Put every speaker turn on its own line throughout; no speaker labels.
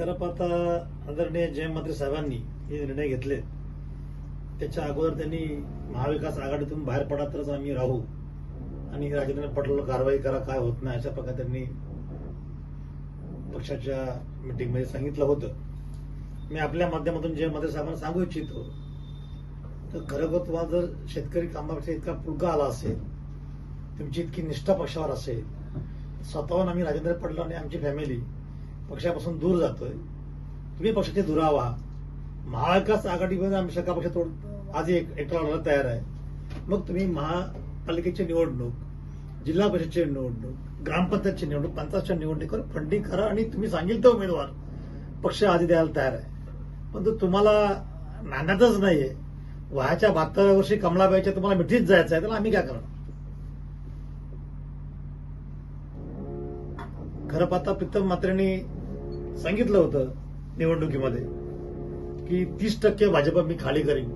खरं पाहता आदरणीय जयंत मंत्री साहेबांनी हे निर्णय घेतले. त्याच्या अगोदर त्यांनी महाविकास आघाडीतून बाहेर पडा तरच आम्ही राहू आणि राजेंद्र पटोल कारवाई करा काय होत नाही अशा प्रकारे त्यांनी पक्षाच्या मिटिंगमध्ये सांगितलं होतं. मी आपल्या माध्यमातून जयंत मंत्री साहेबांना सांगू इच्छितो तर खरं तुम्हाला जर शेतकरी कामापेक्षा इतका पुळका आला असेल तुमची इतकी निष्ठा पक्षावर असेल स्वतःहून आम्ही राजेंद्र पडलो आणि आमची फॅमिली पक्षापासून दूर जातोय. तुम्ही पक्षाचे दुरावा महाविकास आघाडीमध्ये आम्ही सगळा पक्ष तोड आज एक एकटा लढायला तयार आहे. मग तुम्ही महापालिकेची निवडणूक जिल्हा परिषदची निवडणूक ग्रामपंचायतची निवडणूक पंचायतच्या निवडणुकीवर फंडिंग करा आणि तुम्ही सांगेल तो उमेदवार पक्ष आधी द्यायला तयार आहे. परंतु तुम्हाला नाण्यातच नाहीये. वयाच्या बहात्तराव्या वर्षी कमलाबाईच्या तुम्हाला मिठीत जायचं आहे तर आम्ही काय करणार? खरं पाहता प्रीतम मात्रेंनी सांगितलं होतं निवडणुकीमध्ये की तीस टक्के भाजप मी खाली करीन.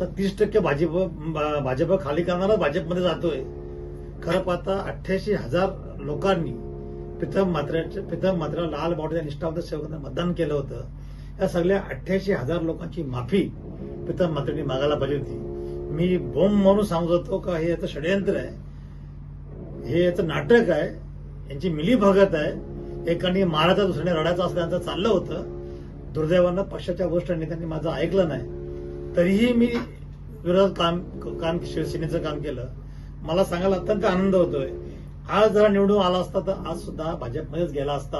तर तीस टक्के भाजप भाजप खाली करणारा भाजपमध्ये जातोय. खरं पाहता अठ्ठ्याऐंशी हजार लोकांनी प्रथम मात्रेच्या प्रथम मात्रा लाल बावड्या निष्ठावंत सेवकांना मतदान केलं होतं. या सगळ्या अठ्ठ्याऐंशी हजार लोकांची माफी प्रथम मात्रेंनी मागायला पाहिजे होती. मी बोंब म्हणून सांगत होतो का हे याचं षडयंत्र आहे. हे याचं नाटक आहे. यांची मिलीभगत आहे. एकाने मारायचा दुसऱ्याने रडायचा असं त्यांचं चाललं होतं. दुर्दैवानं पक्षाच्या वरिष्ठ नेत्यांनी माझं ऐकलं नाही. तरीही मी विरोधात काम काम शिवसेनेचं काम केलं. मला सांगायला अत्यंत आनंद होतोय. आज जरा निवडून आला असता तर आज सुद्धा भाजपमध्येच गेला असता.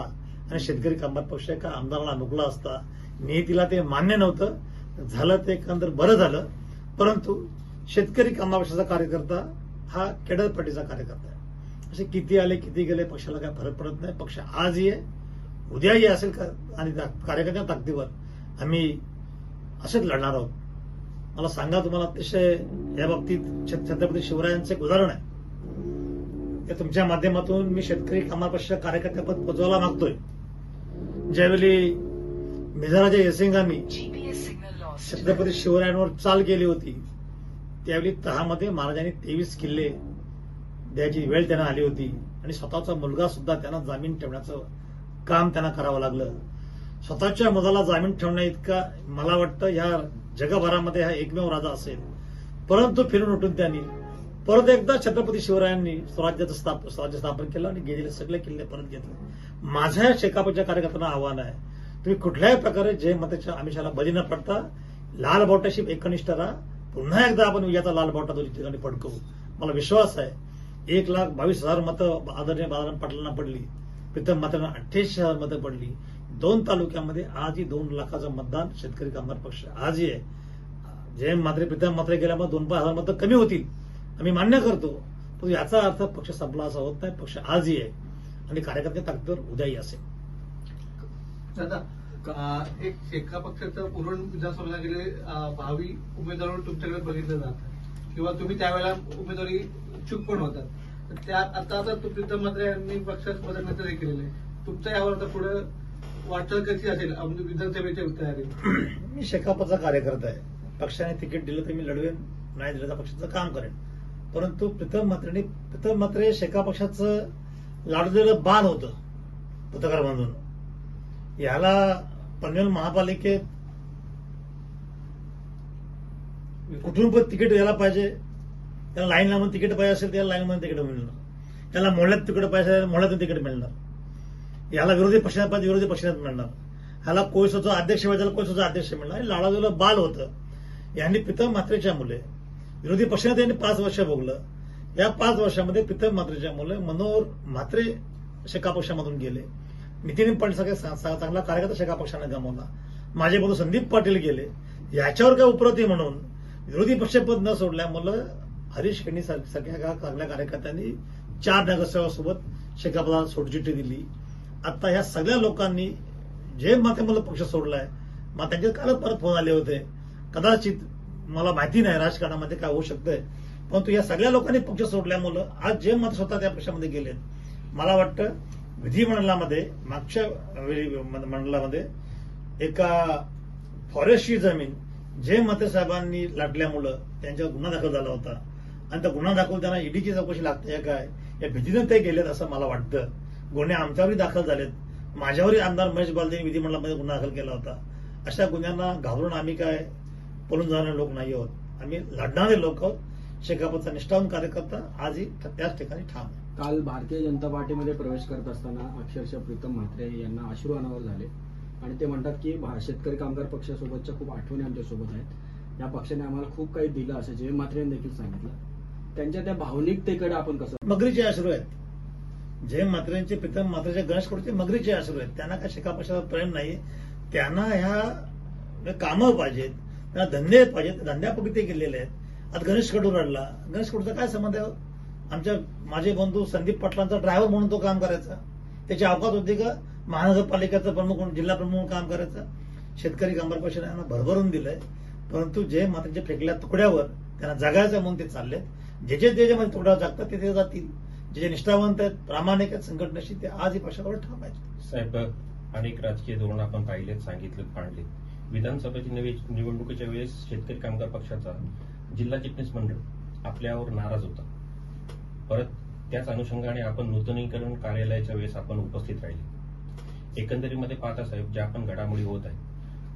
आणि शेतकरी कामगार पक्ष एका आमदाराला नुकला असता. नियतीला ते मान्य नव्हतं. झालं ते एकंदर बरं झालं. परंतु शेतकरी कामगार पक्षाचा कार्यकर्ता हा केडरपट्टीचा कार्यकर्ता आहे. असे किती आले किती गेले पक्षाला काय फरक पडत नाही. पक्ष आजही आहे उद्याही असेल का? आणि त्या कार्यकर्त्या ताकदीवर आम्ही असेच लढणार आहोत. मला सांगा तुम्हाला अतिशय या बाबतीत छत- छत्रपती शिवरायांचं एक उदाहरण आहे. ते तुमच्या माध्यमातून मी शेतकरी कामार पक्ष कार्यकर्त्यापद पोचवायला मागतोय. ज्यावेळी मिझाराच्या यसिंगांनी. छत्रपती शिवरायांवर चाल केली होती त्यावेळी तहामध्ये महाराजांनी तेवीस किल्ले द्यायची वेळ त्यांना आली होती. आणि स्वतःचा मुलगा सुद्धा त्यांना जामीन ठेवण्याचं काम त्यांना करावं लागलं. स्वतःच्या मुलाला जामीन ठेवण्या इतका मला वाटतं ह्या जगभरामध्ये हा एकमेव राजा असेल. परंतु फिरून उठून त्यांनी परत एकदा छत्रपती शिवरायांनी स्वराज्याचं स्थाप स्वराज्य स्थापन केलं आणि गेलेले सगळे किल्ले परत घेतले. माझ्या या शेकापच्या कार्यकर्त्यांना आव्हान आहे. तुम्ही कुठल्याही प्रकारे जय मताच्या आमिषाला बळी न पडता लाल बावट्याशी एकनिष्ठ राहा. पुन्हा एकदा आपण विजयाचा लाल बावटा दोन्ही ठिकाणी पडकवू. मला विश्वास आहे एक लाख बावीस हजार मतं आदरणीय बाळाराम पाटलांना पडली. प्रीतम मात्रांना अठ्ठ्याऐंशी हजार मतं पडली. दोन तालुक्यामध्ये आजही दोन लाखाचं मतदान शेतकरी कामगार पक्ष आजही आहे. जयंत मात्रे प्रीतम मात्रे गेल्यामुळे दोन पाच हजार मतं कमी होतील. आम्ही मान्य करतो. पण याचा अर्थ पक्ष संपला असा होत नाही. पक्ष आजही आहे. आणि कार्यकर्ते ताकदीवर उद्याही असेल
एका एक पक्षाचं उरण विधानसभेला गेले भावी उमेदवार तुमच्याकडे बघितलं जातं किंवा तुम्ही त्यावेळेला उमेदवारी इच्छुक पण होतात. तर त्या आता आता तू प्रीतम मात्रे यांनी पक्षात बदलण्याचं हे केलेलं आहे. तुमचं यावर आता पुढे वाटचाल कशी असेल? विधानसभेच्या तयारी
मी शेकापचा कार्यकर्ता आहे. पक्षाने तिकीट दिलं तर मी लढवेन नाही दिलं तर पक्षाचं काम करेन. परंतु प्रीतम मात्रेने प्रीतम मात्रे शेका पक्षाचं लाडलेलं बाण होतं पत्रकार म्हणून याला पनवेल महापालिकेत कुठून पण तिकीट द्यायला पाहिजे त्याला लाईन लावून तिकीट पाहिजे असेल त्याला लाईन मध्ये तिकीट मिळणार. त्याला मोहळ्यात तिकीट पाहिजे असेल, मोहळ्यातून तिकीट मिळणार. याला विरोधी पक्षात पाहिजे विरोधी पक्षात मिळणार. ह्याला कोळसाचा अध्यक्ष पाहिजे त्याला कोळसाचा अध्यक्ष मिळणार. लाडाजूला बाल होतं. यांनी पितळ मात्रेच्या मुले विरोधी पक्षाने त्यांनी पाच वर्ष भोगलं. या पाच वर्षामध्ये पितळ मात्रेच्या मुले मनोहर म्हात्रे शेका पक्षामधून गेले. नितीन पाटील चांगला कार्यकर्ता शेका पक्षाने गमावला. माझे बंधू संदीप पाटील गेले. याच्यावर काय उपरती म्हणून विरोधी पक्षपद न सोडल्यामुळं हरीश खेणी सगळ्या चांगल्या कार्यकर्त्यांनी चार नगरसेवकासोबत शेकापदाला सोडचिठ्ठी दिली. आता ह्या सगळ्या लोकांनी जे माते मला पक्ष सोडलाय मग त्यांचे काल परत फोन आले होते. कदाचित मला माहिती नाही राजकारणामध्ये काय होऊ शकतंय परंतु या सगळ्या लोकांनी पक्ष सोडल्यामुळं आज जे मत स्वतः त्या पक्षामध्ये गेले मला वाटतं विधिमंडळामध्ये मागच्या वेळी मंडळामध्ये एका फॉरेस्टची जमीन जे मते साहेबांनी लाटल्यामुळं त्यांच्यावर गुन्हा दाखल झाला होता. आणि त्या गुन्हा दाखल त्यांना ईडीची चौकशी लागते काय? या भीतीनं ते गेलेत असं मला वाटतं. गुन्हे आमच्यावरही दाखल झालेत. माझ्यावरही आमदार महेश बालदेवी विधिमंडळामध्ये गुन्हा दाखल केला होता. अशा गुन्ह्यांना घाबरून आम्ही काय? पळून जाणारे लोक नाही आहोत. आम्ही लढणारे लोक आहोत. शेकापचा निष्ठावून कार्यकर्ता आजही त्याच ठिकाणी ठाम
काल भारतीय जनता पार्टीमध्ये प्रवेश करत असताना अक्षरशः प्रीतम म्हात्रे यांना अश्रू अनावर झाले. आणि ते म्हणतात की भा- शेतकरी कामगार पक्षासोबतच्या खूप आठवणी आमच्यासोबत आहेत. या पक्षाने आम्हाला खूप काही दिलं असं जे म्हात्रे देखील सांगितलं. त्यांच्या त्या भावनिकतेकडे आपण कसं
मगरीचे अश्रू आहेत. जय मात्रेंचे प्रीतम मात्रेचे गणेश कडूचे मगरीचे आश्रू आहेत. त्यांना काय शेका प्रेम नाही त्यांना ह्या कामं पाहिजेत त्यांना धंदे पाहिजेत. धंद्यापैकी ते गेलेले आहेत. आता गणेश कडू रडला. गणेश कडूचा काय संबंध आहे हो? आमच्या माझे बंधू संदीप पाटलांचा ड्रायव्हर म्हणून तो काम करायचा. त्याची अवकात होती का? महानगरपालिकेचा प्रमुख म्हणून जिल्हा प्रमुख म्हणून काम करायचं. शेतकरी कामगार पक्षाने यांना भरभरून दिलंय. परंतु जे मातेच्या फेकल्या तुकड्यावर त्यांना जगायचं म्हणून ते चाललेत. जे जे जे त्याच्यामध्ये तुकड्यावर जागतात ते ते जातील. जे जे निष्ठावंत आहेत प्रामाणिक आहेत संघटनेशी ते आजही पक्षावर ठाम आहेत
साहेब अनेक राजकीय धोरण आपण पाहिलेत सांगितलेत मांडले विधानसभेची नवी निवडणुकीच्या वेळेस शेतकरी कामगार पक्षाचा जिल्हा चिटणीस मंडळ आपल्यावर नाराज होता. परत त्याच अनुषंगाने आपण नूतनीकरण कार्यालयाच्या वेळेस आपण उपस्थित राहिले. एकंदरीमध्ये पाहता साहेब ज्या आपण घडामोडी होत आहे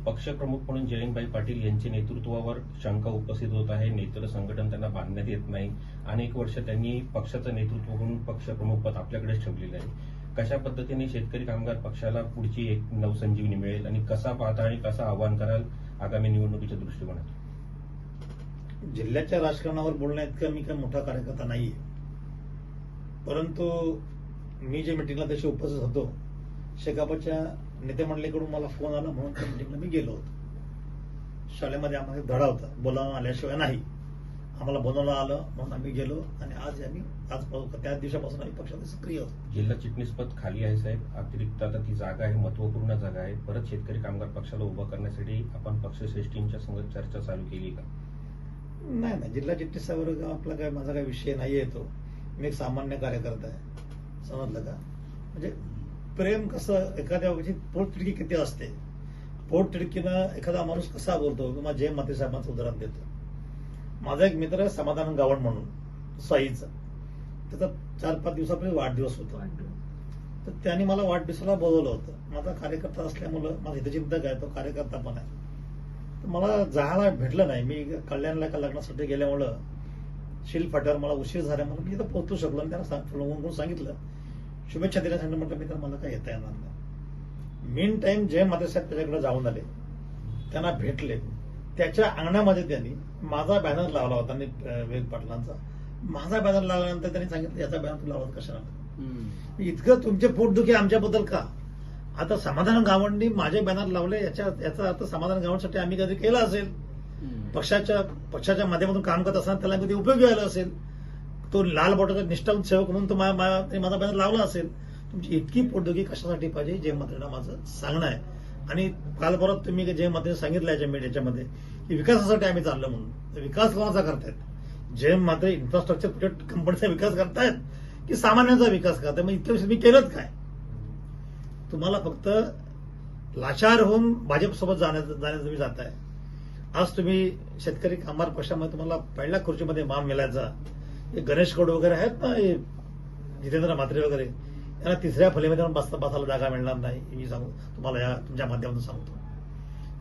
पक्षप्रमुख म्हणून जयंतभाई पाटील यांच्या नेतृत्वावर शंका उपस्थित होत आहे. नेतृत्व संघटन त्यांना बांधण्यात येत नाही. अनेक वर्ष त्यांनी पक्षाचं नेतृत्व म्हणून पक्षप्रमुख पद आपल्याकडेच ठेवलेलं आहे. कशा पद्धतीने शेतकरी कामगार पक्षाला पुढची एक नवसंजीवनी मिळेल आणि कसा पाहता आणि कसं आव्हान कराल आगामी निवडणुकीच्या दृष्टिकोनातून?
जिल्ह्याच्या राजकारणावर बोलण्या का मी काही मोठा कार्यकर्ता नाहीये. परंतु मी जे मिटिंगला तशी उपस्थित होतो शेकापच्या नेते मंडळीकडून मला फोन आला म्हणून त्या मिटिंगला मी गेलो होतो. शाळेमध्ये आम्हाला धडा होता बोलावून आल्याशिवाय नाही. आम्हाला बोलावलं आलं म्हणून आम्ही गेलो आणि आज आम्ही आज त्याच दिवसापासून आम्ही पक्षात सक्रिय होतो.
जिल्हा चिटणीस पद खाली आहे साहेब. अतिरिक्त आता ती जागा आहे महत्त्वपूर्ण जागा आहे. परत शेतकरी कामगार पक्षाला उभं करण्यासाठी आपण पक्षश्रेष्ठींच्या संग चर्चा चालू केली का?
नाही नाही. जिल्हा चिटणीसावर आपला काय माझा काही विषय नाही येतो मी एक सामान्य कार्यकर्ता आहे. समजलं का? म्हणजे प्रेम कसं एखाद्या गोष्टी पोटतिडकी किती असते? पोटतिडकीनं एखादा माणूस कसा बोलतो? किंवा जय माते साहेबांचं उदाहरण देतो. माझा एक मित्र आहे समाधान गावड म्हणून साईचा. त्याचा चार पाच दिवसापूर्वी वाढदिवस होता. तर त्यांनी मला वाढदिवसाला बोलवलं होतं. माझा कार्यकर्ता असल्यामुळं माझा हितचिंतक आहे तो कार्यकर्ता पण आहे. तर मला जायला भेटलं नाही. मी कल्याणला एका लग्नासाठी गेल्यामुळं शिल फाट्यावर मला उशीर झाल्यामुळे मी इथं पोहोचू शकलो आणि त्यांना सांग- फोन करून सांगितलं. शुभेच्छा दिल्यासाठी म्हटलं मी तर मला काय येता येणार नाही. मेन टाइम जय मातेसाहेब त्याच्याकडे जाऊन आले त्यांना भेटले. त्याच्या अंगणामध्ये त्यांनी माझा बॅनर लावला होता वेद पाटलांचा. माझा बॅनर लावल्यानंतर त्यांनी सांगितलं याचा बॅनर तू लावत कशाला. इतकं तुमचे पोटदुखी आमच्याबद्दल का? आता समाधान गावंडी माझे बॅनर लावले याच्या याचा अर्थ समाधान गावांसाठी आम्ही कधी केला असेल. पक्षाच्या पक्षाच्या माध्यमातून काम करत असताना त्याला कधी उपयोगी आला असेल? तो लाल बॉटलचा निष्ठावंत सेवक म्हणून तो मा- माझा लावला असेल तुमची इतकी पोटदुखी कशासाठी पाहिजे जय मंत्र्यांना माझं सांगणं आहे. आणि काल परत तुम्ही जय मात्र सांगितलं याच्या मीडियाच्यामध्ये की विकासासाठी आम्ही चाललो म्हणून. विकास कोणाचा करतायत? जय मात्रे इन्फ्रास्ट्रक्चर प्रोजेक्ट कंपनीचा विकास करतायत की सामान्यांचा विकास करतायत? मग इतक्या मी केलंच काय? तुम्हाला फक्त लाचार होऊन भाजपसोबत जाण्याचं जाण्याचं तुम्ही जाताय. आज तुम्ही शेतकरी कामगार पक्षामध्ये तुम्हाला पहिल्या खुर्चीमध्ये मान मिळायचा गणेश गौड वगैरे आहेत ना हे जितेंद्र म्हात्रे वगैरे यांना तिसऱ्या फलीमध्ये बसता बसायला जागा मिळणार नाही मी सांगू तुम्हाला या तुमच्या माध्यमातून सांगतो.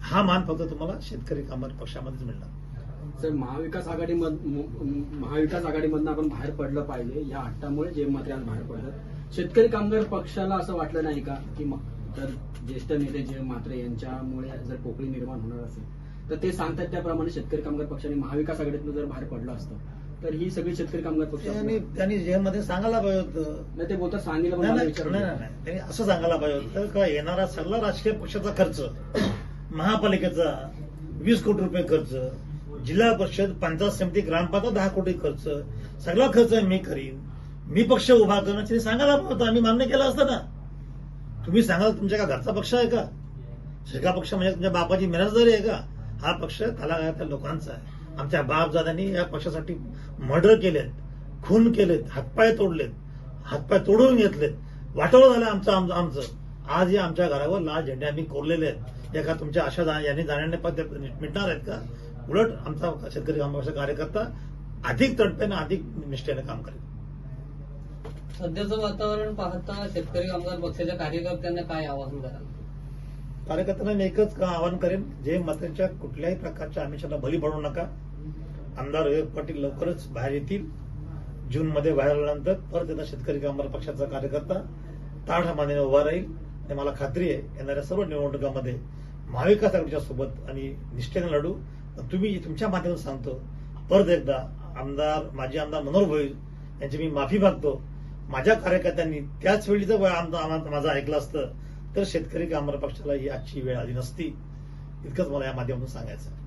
हा मान फक्त तुम्हाला शेतकरी कामगार पक्षामध्येच मिळणार.
सर महाविकास आघाडी महाविकास आघाडीमधनं आपण बाहेर पडलं पाहिजे या हट्टामुळे जे मात्र बाहेर पडलं. शेतकरी कामगार पक्षाला असं वाटलं नाही का की मग जर ज्येष्ठ नेते जे मात्रे यांच्यामुळे जर पोकळी निर्माण होणार असेल तर ते सांगतात त्याप्रमाणे शेतकरी कामगार पक्षाने महाविकास आघाडीतनं जर बाहेर पडलं असतं तर ही सगळी शेतकरी कामगार पक्ष
त्यांनी त्यांनी जेलमध्ये सांगायला पाहिजे होतं.
नाही ते बोलतात सांगितलं पण
नाही
मला
नाही
विचारू
नाही,
नका.
नाही, नाही. त्यांनी असं सांगायला पाहिजे होतं का येणारा सगळा राजकीय पक्षाचा खर्च महापालिकेचा वीस कोटी रुपये खर्च जिल्हा परिषद पंचायत समिती ग्रामपंचायत दहा कोटी खर्च सगळा खर्च मी करीन. मी पक्ष उभा करणं त्यांनी सांगायला पाहिजे होतं. आम्ही मान्य केलं असतं ना. तुम्ही सांगाल तुमच्या का घरचा पक्ष आहे का? शेका पक्ष म्हणजे तुमच्या बापाची मिराजदारी आहे का? हा पक्ष तलागायच्या लोकांचा आहे. आमच्या बापदादांनी या पक्षासाठी मर्डर केलेत खून केलेत हातपाय तोडलेत हातपाय तोडून घेतलेत. वाटोळ झालं आमचं आमचं आमचं. आज या आमच्या घरावर लाल झेंडे आम्ही कोरलेले आहेत. एका तुमच्या अशा यांनी जाण्याने पण ते मिटणार आहेत का? उलट आमचा शेतकरी कामगार कार्यकर्ता अधिक तडपेनं अधिक निष्ठेने काम करेल.
सध्याचं वातावरण पाहता शेतकरी कामगार पक्षाच्या कार्यकर्त्यांना काय आवाहन कराल?
कार्यकर्त्यांना मी एकच का आवाहन करेन जे मतांच्या कुठल्याही प्रकारच्या आमिषाला बली पडू नका. आमदार विवेक पाटील लवकरच बाहेर येतील. जून मध्ये बाहेर आल्यानंतर परत एकदा शेतकरी कामगार पक्षाचा कार्यकर्ता ताठमाने उभा राहील. आणि मला खात्री आहे. येणाऱ्या सर्व निवडणुकांमध्ये महाविकास आघाडीच्या सोबत आणि निष्ठेने लढू. पण तुम्ही तुमच्या माध्यमातून सांगतो परत एकदा आमदार माजी आमदार मनोहर भोईल यांची मी माफी मागतो. माझ्या कार्यकर्त्यांनी त्याच वेळी जर माझं ऐकलं असतं तर शेतकरी कामगार पक्षाला ही आजची वेळ आली नसती इतकंच मला या माध्यमातून सांगायचं आहे.